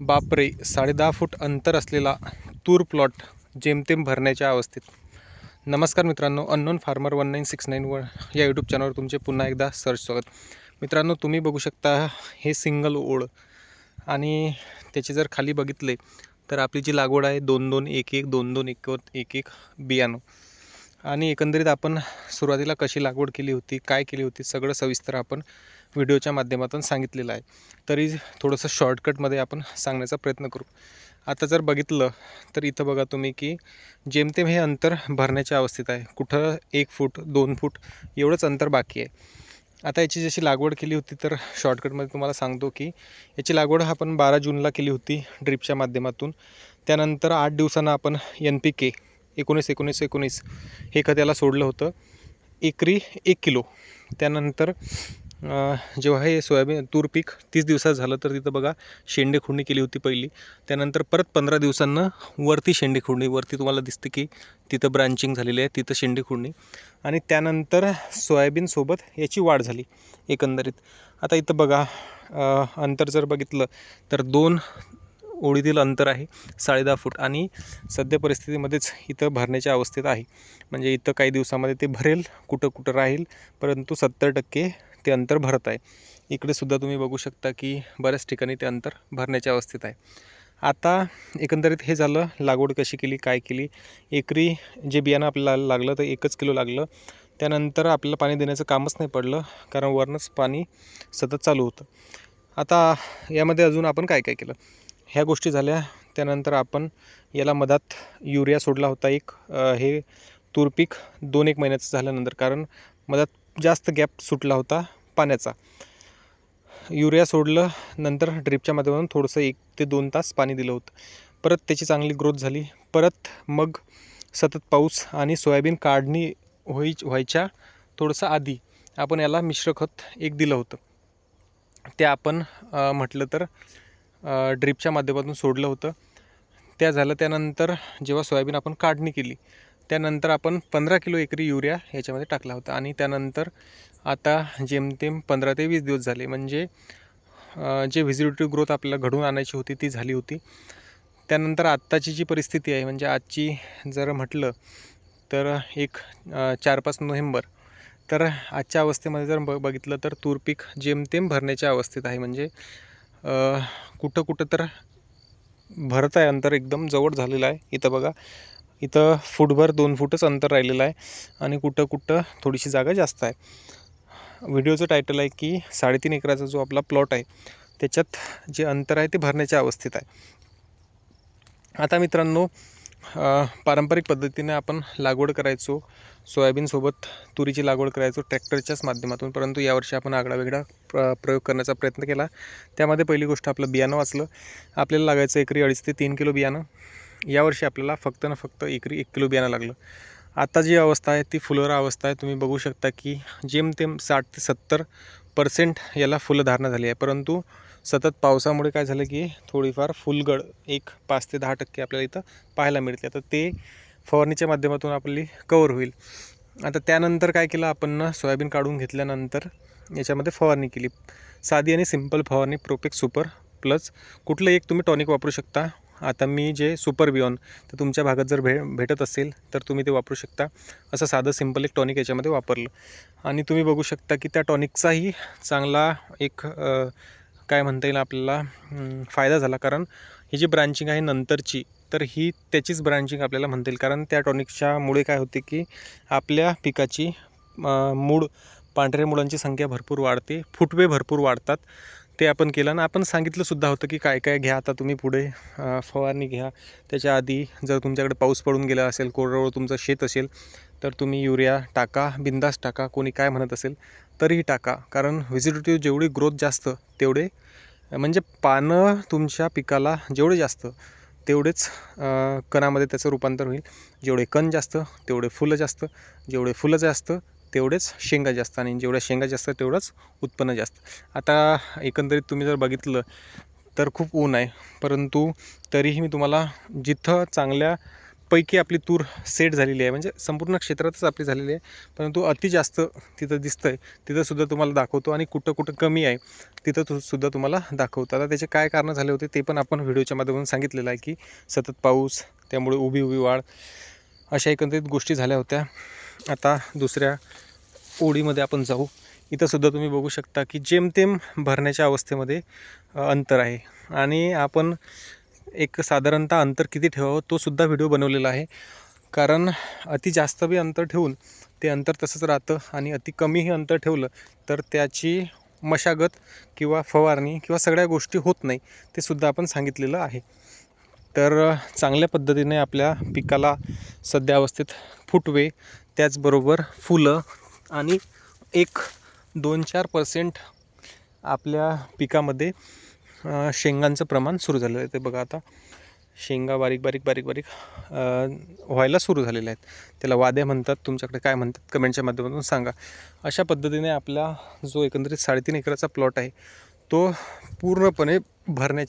बापरे साडे दहा फूट अंतर असलेला तूर प्लॉट जेमतेम भरण्याच्या अवस्थेत. नमस्कार मित्रांनो unknown farmer one nine six nine one या यूट्यूब चॅनलवर तुमचे पुन्हा एकदा सर्च स्वागत. मित्रांनो तुम्ही बघू शकता हे सिंगल ओळ. आणि त्याचे जर खाली बघितले तर आपली जी लागवड आहे दोन दोन एक एक दोन दोन एक एक एक बियाणं. आणि एकंदरीत आपण सुरुवातीला कशी लागवड केली होती काय केली होती सगळं सविस्तर आपण व्हिडिओच्या माध्यमातून सांगितलेलं आहे. तरी थोडंसं शॉर्टकटमध्ये आपण सांगण्याचा प्रयत्न करू. आता जर बघितलं तर इथं बघा तुम्ही की जेमतेम हे अंतर भरण्याच्या अवस्थेत आहे. कुठं एक फूट दोन फूट एवढंच अंतर बाकी आहे. आता याची जशी लागवड केली होती तर शॉर्टकटमध्ये तुम्हाला सांगतो की याची लागवड आपण बारा जूनला केली होती ड्रिपच्या माध्यमातून. त्यानंतर आठ दिवसांना आपण एन पी के एकोणीस एकोणीस एकोणीस हे खत याला सोडलं होतं. एकरी एक किलो. त्यानंतर जेव्हा हे सोयाबीन तूर पीक तीस दिवसात झालं तर तिथं बघा शेंडे खुडणी केली होती पहिली. त्यानंतर परत पंधरा दिवसांना वरती शेंडे खुडणी वरती तुम्हाला दिसते की तिथं ब्रांचिंग झालेली आहे तिथं शेंडे खुडणी आणि त्यानंतर सोयाबीनसोबत याची वाढ झाली एकंदरीत. आता इथं बघा अंतर जर बघितलं तर दोन ओळीतील अंतर आहे साडे दहा फूट. आणि सध्या परिस्थितीमध्येच इथं भरण्याच्या अवस्थेत आहे. म्हणजे इथं काही दिवसामध्ये ते भरेल कुठं कुठं राहील परंतु सत्तर टक्के ते अंतर भरत आहे. इकडे सुद्धा तुम्ही बघू शकता की बऱ्याच ठिकाणी ते अंतर भरण्याच्या अवस्थेत आहे. आता एकंदरीत हे झालं लागवड कशी केली काय केली? एकरी जे बियाणं आपल्याला लागलं तर एकच किलो लागलं. त्यानंतर आपल्याला पाणी देण्याचं कामच नाही पडलं कारण वरनंच पाणी सतत चालू होतं. आता यामध्ये अजून आपण काय काय केलं? ह्या गोष्टी झाल्या त्यानंतर आपण याला मधात युरिया सोडला होता एक. हे तूर पीक दोन एक महिन्याचं झाल्यानंतर कारण मधात जास्त गॅप सुटला होता पाण्याचा. युरिया सोडलं नंतर ड्रिपच्या माध्यमातून थोडंसं एक ते दोन तास पाणी दिलं होतं. परत त्याची चांगली ग्रोथ झाली. परत मग सतत पाऊस आणि सोयाबीन काढणी होई व्हायच्या थोडंसं आधी आपण याला मिश्र खत एक दिलं होतं. ते आपण म्हटलं तर ड्रिपच्या माध्यमातून सोडलं होतं. त्या झालं त्यानंतर जेव्हा सोयाबीन आपण काढणी केली त्यानंतर आपण पंधरा किलो एकरी युरिया ह्याच्यामध्ये टाकला होता. आणि त्यानंतर आता जेमतेम पंधरा ते वीस दिवस झाले म्हणजे जे व्हिजिटिव्ह ग्रोथ आपल्याला घडून आणायची होती ती झाली होती. त्यानंतर आत्ताची जी परिस्थिती आहे म्हणजे आजची जर म्हटलं तर एक चार पाच नोव्हेंबर तर आजच्या अवस्थेमध्ये जर ब बघितलं तर तूर पीक जेमतेम भरण्याच्या अवस्थेत आहे. म्हणजे कुठं कुठं तर भरत आहे अंतर एकदम जवळ झालेलं आहे. इथं बघा इथं फूटभर दोन फूटच अंतर राहिलेलं आहे आणि कुठं कुठं थोडीशी जागा जास्त आहे. व्हिडिओचं टायटल आहे की साडेतीन एकराचा जो आपला प्लॉट आहे त्याच्यात जे अंतर आहे ते भरण्याच्या अवस्थेत आहे. आता मित्रांनो पारंपरिक पद्धतीने आपण लागवड करायचो सोयाबीनसोबत तुरीची लागवड करायचो ट्रॅक्टरच्याच माध्यमातून परंतु यावर्षी आपण आगळा वेगळा प्र प्रयोग करण्याचा प्रयत्न केला. त्यामध्ये पहिली गोष्ट आपलं बियाणं वाचलं. आपल्याला लागायचं एकरी अडीच ते तीन किलो बियाणं. यावर्षी आपल्याला फक्त ना फक्त एकरी एक किलो बियाणं लागलं. आता जी अवस्था आहे ती फुलोरा अवस्था आहे. तुम्ही बघू शकता की जेमतेम साठ ते सत्तर पर्सेंट याला फुलधारणा झाली आहे. परंतु सतत पावसामुळे काय झालं की थोडीफार फुलगड एक पाच ते दहा टक्के आपल्याला इथं पाहायला मिळते आता ते फवारणीच्या माध्यमातून आपली कवर होईल. आता त्यानंतर काय केलं आपण सोयाबीन काढून घेतल्यानंतर याच्यामध्ये फवारणी केली. साधी आणि सिंपल फवारणी प्रोपेक सुपर प्लस कुठलं एक तुम्ही टॉनिक वापरू शकता. आता मी जे सुपर बियॉन तर तुमच्या भागात जर भे भेटत असेल तर तुम्ही ते वापरू शकता. असं साधं सिंपल एक टॉनिक याच्यामध्ये वापरलं. आणि तुम्ही बघू शकता की त्या टॉनिकचाही चांगला एक काय म्हणता येईल आपल्याला फायदा झाला. कारण ही जी ब्रांचिंग आहे नंतरची तर ही त्याचीच ब्रांचिंग आपल्याला म्हणता येईल. कारण त्या टॉनिकच्यामुळे काय होते की आपल्या पिकाची मूळ पांढऱ्या मुळांची संख्या भरपूर वाढते फुटवे भरपूर वाढतात. ते आपण केलं आणि आपण सांगितलंसुद्धा होतं की काय काय घ्या आता तुम्ही पुढे फवारणी घ्या. त्याच्या आधी जर तुमच्याकडे पाऊस पडून गेला असेल कोरडवळ तुमचं शेत असेल तर तुम्ही युरिया टाका बिंदास टाका कोणी काय म्हणत असेल तरीही टाका. कारण व्हिजिटेटिव्ह जेवढी ग्रोथ जास्त तेवढे म्हणजे पानं तुमच्या पिकाला जेवढे जास्त तेवढेच कणामध्ये त्याचं रूपांतर होईल. जेवढे कण जास्त तेवढे फुलं जास्त जेवढे फुलं जास्त तेवढेच शेंगा जास्त आणि जेवढ्या शेंगा जास्त तेवढंच उत्पन्न जास्त. आता एकंदरीत तुम्ही जर बघितलं तर खूप ऊन आहे परंतु तरीही मी तुम्हाला जिथं चांगल्या पैकी आपली तूर सेट झालेली आहे म्हणजे संपूर्ण क्षेत्रातच आपली झालेली आहे परंतु अति जास्त तिथं दिसतं आहे तिथंसुद्धा तुम्हाला दाखवतो आणि कुठं कुठं कमी आहे तिथं तु सुद्धा तुम्हाला दाखवतो. आता त्याचे काय कारणं झाले होते ते पण आपण व्हिडिओच्या माध्यमातून सांगितलेलं आहे की सतत पाऊस त्यामुळे उभी उभी वाढ अशा एकंदरीत गोष्टी झाल्या होत्या. आता दुसऱ्या ओळीमध्ये आपण जाऊ. इथंसुद्धा तुम्ही बघू शकता की जेमतेम भरण्याच्या अवस्थेमध्ये अंतर आहे. आणि आपण एक साधारणतः अंतर किती ठेवावं तो सुद्धा व्हिडिओ बनवलेला आहे. कारण अति जास्त बी अंतर ठेवून ते अंतर तसंच राहतं आणि अति कमीही अंतर ठेवलं तर त्याची मशागत किंवा फवारणी किंवा सगळ्या गोष्टी होत नाही ते सुद्धा आपण सांगितलेलं आहे. तर चांगल्या पद्धतीने आपल्या पिकाला सध्या अवस्थेत फुटवे त्याचबरोबर फुलं आणि एक दोन चार पर्सेंट आपल्या पिकामध्ये शेंगांचं प्रमाण सुरू झालेलं आहे. ते बघा आता शेंगा बारीक बारीक बारीक बारीक व्हायला सुरू झालेल्या आहेत. त्याला वाद्या म्हणतात तुमच्याकडे काय म्हणतात कमेंटच्या माध्यमातून सांगा. अशा पद्धतीने आपला जो एकंदरीत साडेतीन एकराचा प्लॉट आहे तो पूर्णपणे भरण्याच्या